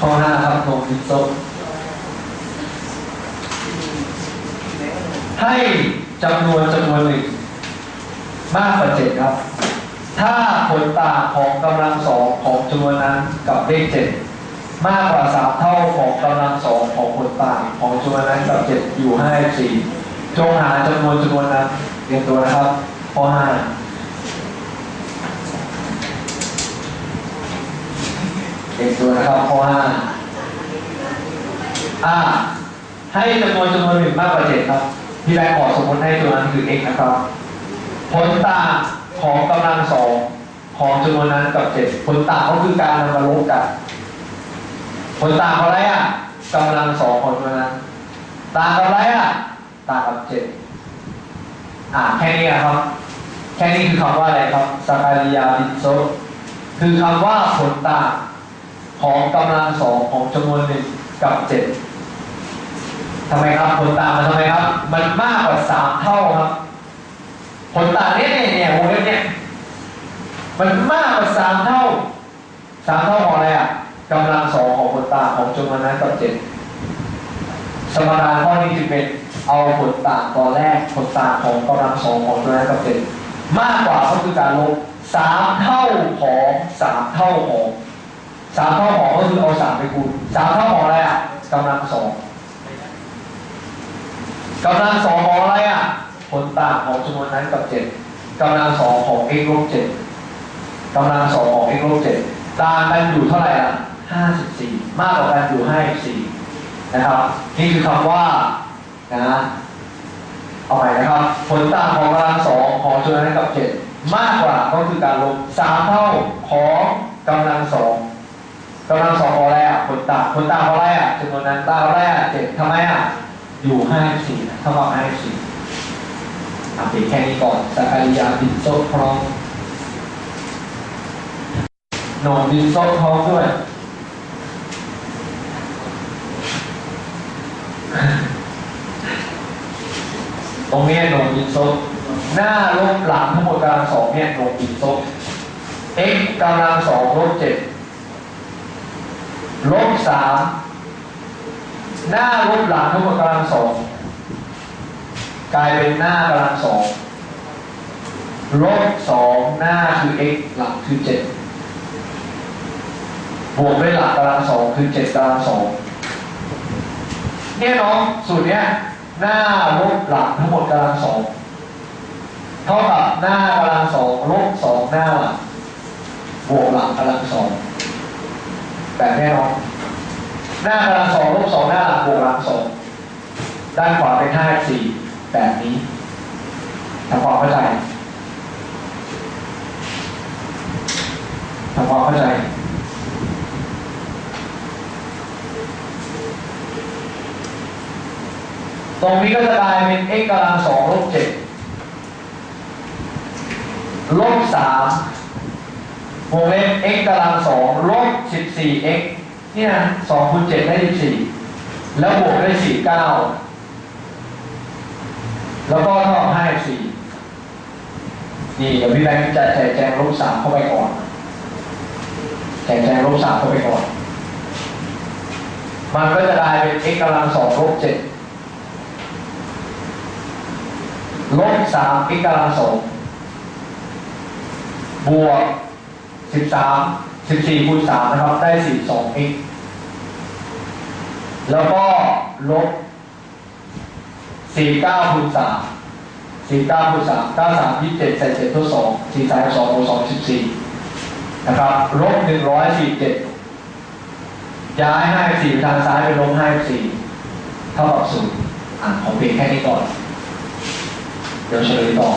ข้อห้าครับนมดินซบให้จำนวนจำนวนหนึ่งมากกว่าเจ็ดครับ ถ้าผลต่างของกำลังสองของจำนวนนั้นกับเลขเจ็ดมากกว่าสามเท่าของกำลังสองของผลต่างของจำนวนนั้นกับเจ็ดอยู่ให้สี่จงหาจำนวนจำนวนนั้นเรียนตัวนะครับข้อห้า เรียนตัวนะครับข้อห้าอ่า ให้จำนวนจำนวนหนึ่งมากกว่าเจ็ดครับพี่แบงค์ขอสมมติให้ตัวนั้นคือ x นะครับ ผลต่างของกำลังสองของจำนวนนั้นกับเจ็ดผลต่างก็คือการนำมาลบกัน ผลต่างของอะไรอะกำลังสองของจำนวนนั้น ต่างกับอะไรอะต่างกับเจ็ดอ่าแค่นี้นะครับ แค่นี้คือคำว่าอะไรครับสกาลิยาบินโซคือคำว่าผลต่าง ของกำลังสองของจำนวนหนึ่งกับเจ็ดทำไมครับผลต่างมันทำไมครับ มันมากกว่าสามเท่าครับผลต่างเนี้ยเนี่ยเนี่ยวงเล็บเนี่ยมันมากกว่าสามเท่าสามเท่าของอะไรอะกำลังสองของผลต่างของจำนวนนั้นกับเจ็ดสมการข้อนี้จึงเป็นเอาผลต่างตอนแรกผลต่างของกำลังสองของจำนวนนั้นกับเจ็ดมากกว่าก็คือการลบสามเท่าของสามเท่าของ สามเท่าของก็คือเอาสามไปคูณสามเท่าของอะไรอะกำลังสองกำลังสองของอะไรอะ ผลต่างของจำนวนนั้นกับเจ็ดกำลังสองของ x ลบเจ็ดกำลังสองของ x ลบเจ็ดต่างกันอยู่เท่าไหร่อะห้าสิบสี่มากกว่ากันอยู่ห้าสิบสี่นะครับ นี่คือคำว่านะเอาใหม่นะครับ ผลต่างของกำลังสองของจำนวนนั้นกับเจ็ดมากกว่าก็คือการลบสามเท่าของกำลังสอง กำลังสองของอะไรอะผลต่างผลต่าของอะไรอะจำนวนนั้นต่างอะไรอะเจ็ดทำไมอะอยู่ห้าสี่เท่ากับห้าสิบสี่ทำเพียงแค่นี้ก่อนสการิยาดินโซพร้อมโหนดดินโซพร้อมด้วยตรงนี้ยโนดินโซหน้าลบหลังทั้งหมดกำลังสองเนี่ยโหนดดินโซ x กำลังสองลบเจ็ด ลบสามหน้าลบหลังทั้งหมดกำลังสองกลายเป็นหน้ากำลังสองลบสองหน้าคือ x หลังคือเจ็ดบวกด้วยหลักกำลังสองคือเจ็ดกำลังสองเนี่ยน้องสูตรเนี้ยหน้าลบหลักทั้งหมดกำลังสองเท่ากับหน้ากำลังสองลบสองหน้าหลักบวกหลักกำลังสอง แบบแน่นอนหน้ากำลังสองลบสองหน้าหลักบวกหลักสองด้านขวาเป็นห้าสี่แบบนี้ทำความเข้าใจทำความเข้าใจตรงนี้ก็จะกลายเป็น x กำลังสองลบเจ็ดลบสาม วงเล็บ x กำลังสองลบสิบสี่ x เนี่ยสองคูณเจ็ดได้สิบสี่แล้วบวกได้สี่เก้าแล้วก็เท่ากับห้าสี่นี่เดี๋ยวพี่แบงค์จะแจกแจงลบสามเข้าไปก่อนแจกแจงลบสามเข้าไปก่อน มันก็จะกลายเป็น x กำลังสองลบเจ็ดลบสาม x กำลังสองบวก สิบสามสิบสี่คูณสามนะครับ ได้สี่สอง x แล้วก็ลบสี่เก้าคูณสามสี่เก้าคูณสามเก้าสามยี่สิบเจ็ดใส่เจ็ดทดสองสี่สายสองบวกสองสิบสี่นะครับลบหนึ่งร้อยสี่เจ็ดย้ายห้าสี่ทางซ้ายไปลบห้าสี่เท่ากับศูนย์อ่านของเพียงแค่นี้ก่อน เดี๋ยวเฉลยต่อ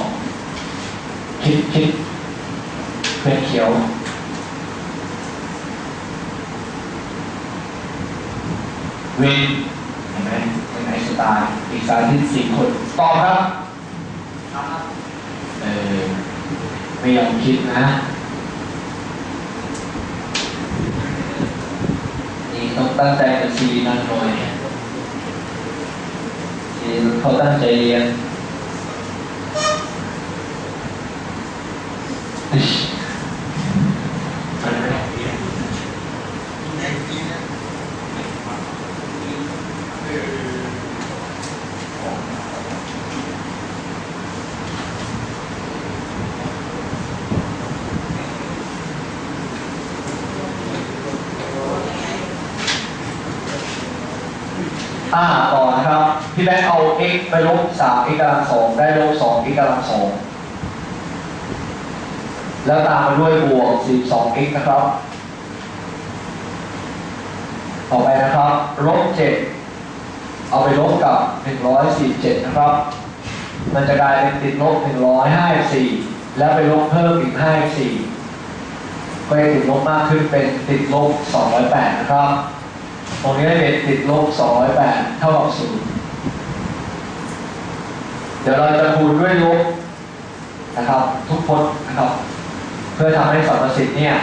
คิดคิดเป็นเขียว วินเห็นไหมเป็นไอน์สไตล์อีกสายที่สี่คนตอบครับเออไม่ยอมคิดนะ นี่ต้องตั้งใจกับซีนั่นหน่อยซีเขาตั้งใจเรียน อ่าต่อนะครับ พี่แบงค์เอา x ไปลบ3 x กำลังสองได้ลบ2 x กำลังสองแล้วตามมาด้วยบวก 42 x นะครับ ต่อไปนะครับลบ7เอาไปลบกับ 147 นะครับ มันจะกลายเป็นติดลบ 154 แล้วไปลบเพิ่มอีก 54 ก็จะติดลบมากขึ้นเป็นติดลบ 208 นะครับ ตรงนี้ได้เป็นติดลบ208เท่ากับ0เดี๋ยวเราจะคูณด้วยลบนะครับ ทุกพจน์นะครับ เพื่อทำให้สมสิทธิ์เนี่ย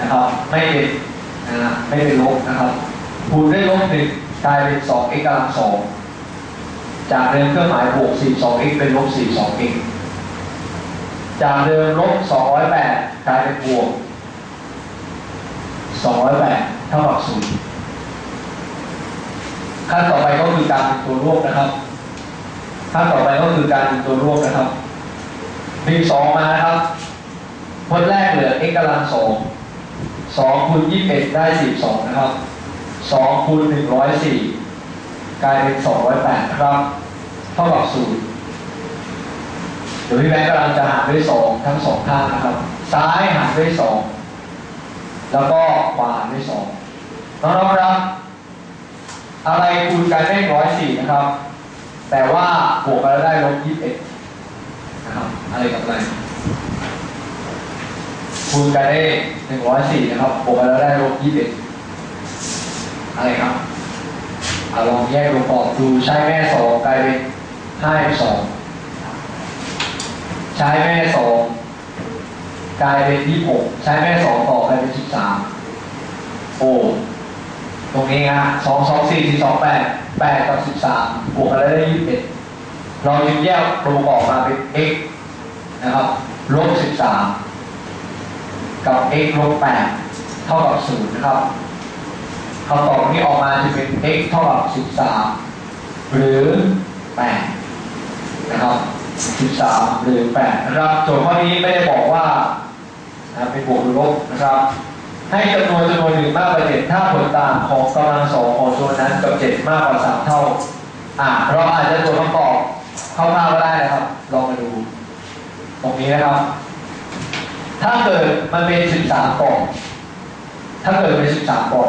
นะครับ ไม่เป็นนะฮะไม่เป็นลบนะครับคูณด้วยลบหนึ่งกลายเป็น 2x กำลังสองจากเดิมเครื่องหมายบวก 42x เป็นลบ 42x จากเดิมลบ208กลายเป็นบวก208เท่ากับ0 ขั้นต่อไปก็คือการเป็นตัวร่วมนะครับขั้นต่อไปก็คือการเป็นตัวร่วมนะครับมีสองมานะครับพจน์แรกเหลือ x กำลังสองสองคูณยี่สิบเอ็ดได้สิบสองนะครับสองคูณหนึ่งร้อยสี่กลายเป็นสองร้อยแปดครับเท่ากับศูนย์เดี๋ยวพี่แบงค์กำลังจะหารด้วยสองทั้งสองข้างนะครับ ซ้ายหารด้วยสองแล้วก็ขวาหารด้วยสองน้องๆครับ อะไรคูณกันได้ร้อยสี่นะครับ แต่ว่าบวกกันแล้วได้ลบยี่สิบเอ็ดนะครับ อะไรกับอะไร คูณกันได้หนึ่งร้อยสี่นะครับ บวกกันแล้วได้ลบยี่สิบเอ็ดอะไรครับเอะลองแยกลงกรอบดูใช้แม่สองกลายเป็นห้าสองใช้แม่สองกลายเป็นยี่สิบหกใช้แม่สองต่อกลายเป็นสิบสามโอ้ ตรงนี้นะสองสองสี่สี่สองแปดแปดกับสิบสามบวกกันแล้วได้ยี่สิบเอ็ดเราจึงแยกตัวประกอบมาเป็น x นะครับลบสิบสามกับ x ลบแปดเท่ากับศูนย์นะครับคำตอบนี้ออกมาจะเป็น x เท่ากับสิบสามหรือแปดนะครับสิบสามหรือแปดนะครับโจทย์ข้อนี้ไม่ได้บอกว่านะเป็นบวกหรือลบนะครับ ให้จำนวนจำนวนหนึ่งมากกว่าเจ็ดถ้าผลต่างของกำลังสองของจำนวนนั้นกับเจ็ดมากกว่าสามเท่า อ่าเราอาจจะตรวจคำตอบคร่าวๆก็ได้นะครับ ลองมาดู ตรงนี้นะครับ ถ้าเกิดมันเป็นสิบสามกล่อง ถ้าเกิดเป็นสิบสามกล่อง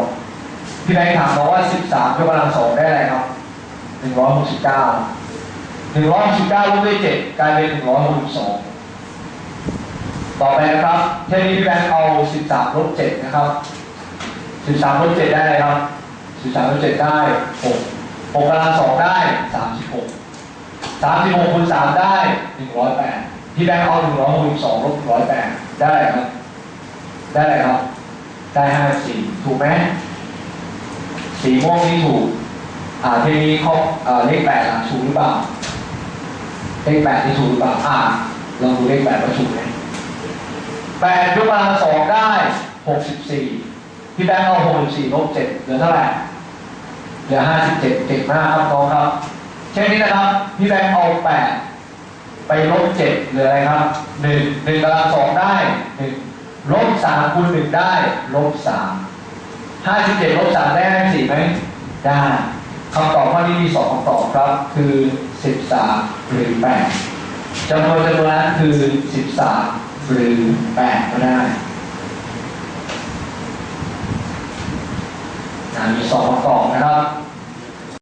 พี่แบงค์ถามมาว่าสิบสามยกกำลังสองได้อะไรครับหนึ่งร้อยหกสิบเก้าหนึ่งร้อยหกสิบเก้าลบด้วยเจ็ดกลายเป็นหนึ่งร้อยหกสิบสอง ต่อไปนะครับ เทคนิคแบงค์เอา 13ลบ7นะครับ 13ลบ7ได้อะไครับ 13ลบ7ได้ 6 6กำลัง2ได้ 36 36คูณ3ได้ 108 พี่แบงค์เอา162ลบ108 ได้อะไรครับ ได้อะไรครับ ได้ 54 ถูกไหมสีม่วงนี่ถูก อ่าเทนิคข้ออ่าเลข8ถูกหรือเปล่า เลข8นี่ถูกหรือเปล่า อ่าลองดูเลข8ว่าถูกไหม แปดยกกำลังสองได้หกสิบสี่พี่แบงค์เอาหกสิบสี่ลบเจ็ดเหลือเท่าไหร่เหลือห้าสิบเจ็ดเก่งมาครับน้องครับเช่นนี้นะครับพี่แบงค์เอาแปดไปลบเจ็ดเหลืออะไรครับหนึ่งหนึ่งกำลังสองได้หนึ่งลบสามคูณหนึ่งได้ลบสามห้าสิบเจ็ดลบสามได้ห้าสี่ไหมได้คำตอบข้อนี้มีสองคำตอบครับ คือสิบสามหรือแปดจำนวนจำนวนนั้นคือสิบสาม หรือแปดก็ได้มีสองประกอบนะครับ